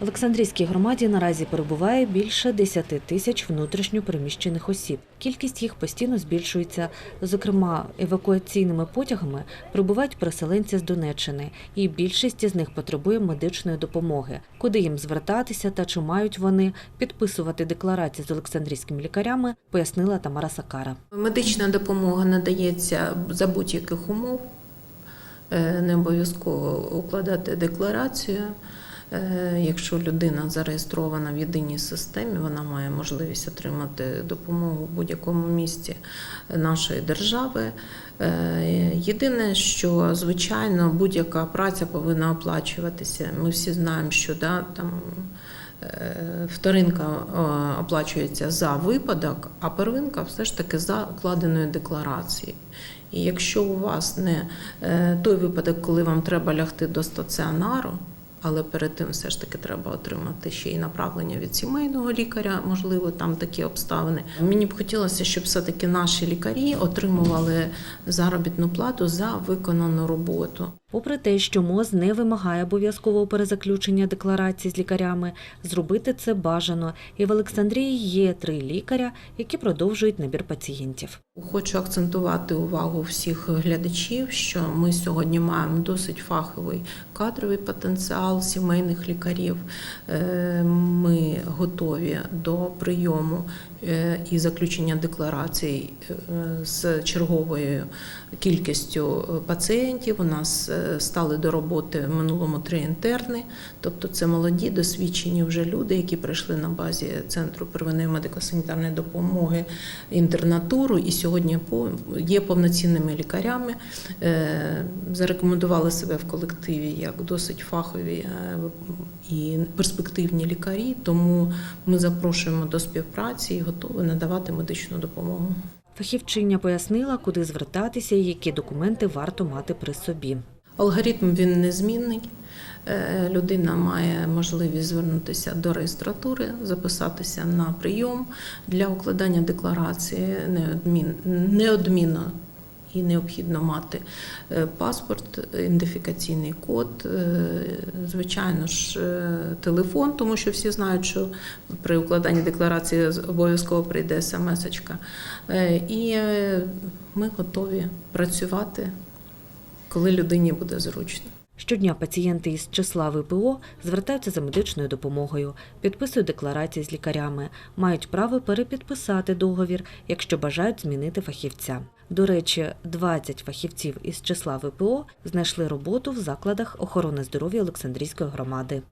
Олександрійській громаді наразі перебуває більше 10 тисяч внутрішньо переміщених осіб. Кількість їх постійно збільшується. Зокрема, евакуаційними потягами прибувають переселенці з Донеччини, і більшість із них потребує медичної допомоги. Куди їм звертатися та чи мають вони підписувати декларації з олександрійськими лікарями, пояснила Тамара Сакара. Медична допомога надається за будь-яких умов. Е, Не обов'язково укладати декларацію. Е, Якщо людина зареєстрована в єдиній системі, вона має можливість отримати допомогу в будь-якому місті нашої держави. Е, Єдине, що звичайно будь-яка праця повинна оплачуватися. Ми всі знаємо, що да, там. е, Вторинка оплачується за випадок, а первинка все ж таки за укладеною декларацією. І якщо у вас не той випадок, коли вам треба лягти до стаціонару, але перед тим все ж таки треба отримати ще й направлення від сімейного лікаря, можливо, там такі обставини. Мені б хотілося, щоб все-таки наші лікарі отримували заробітну плату за виконану роботу. Попри те, що МОЗ не вимагає обов'язкового перезаключення декларацій з лікарями, зробити це бажано. І в Олександрії є три лікаря, які продовжують набір пацієнтів. Хочу акцентувати увагу всіх глядачів, що ми сьогодні маємо досить фаховий кадровий потенціал сімейних лікарів. Е, Ми готові до прийому е, і заключення декларацій е, з черговою кількістю пацієнтів. У нас стали до роботи в минулому три інтерни, тобто це молоді, досвідчені вже люди, які прийшли на базі центру первинної медико-санітарної допомоги інтернатуру і сьогодні є повноцінними лікарями. Е, Зарекомендували себе в колективі як досить фахові е, і перспективні лікарі. Тому ми запрошуємо до співпраці і готові надавати медичну допомогу. Фахівчиня пояснила, куди звертатися і які документи варто мати при собі. Алгоритм він незмінний. Е, Людина має можливість звернутися до реєстратури, записатися на прийом для укладання декларації неодмін- неодмінно і необхідно мати е, паспорт, ідентифікаційний код, е, звичайно ж, телефон, тому що всі знають, що при укладанні декларації обов'язково прийде смс-очка. І ми готові працювати коли людині буде зручно. Щодня пацієнти із числа ВПО звертаються за медичною допомогою, підписують декларації з лікарями, мають право перепідписати договір, якщо бажають змінити фахівця. До речі, 20 фахівців із числа ВПО знайшли роботу в закладах охорони здоров'я Олександрійської громади.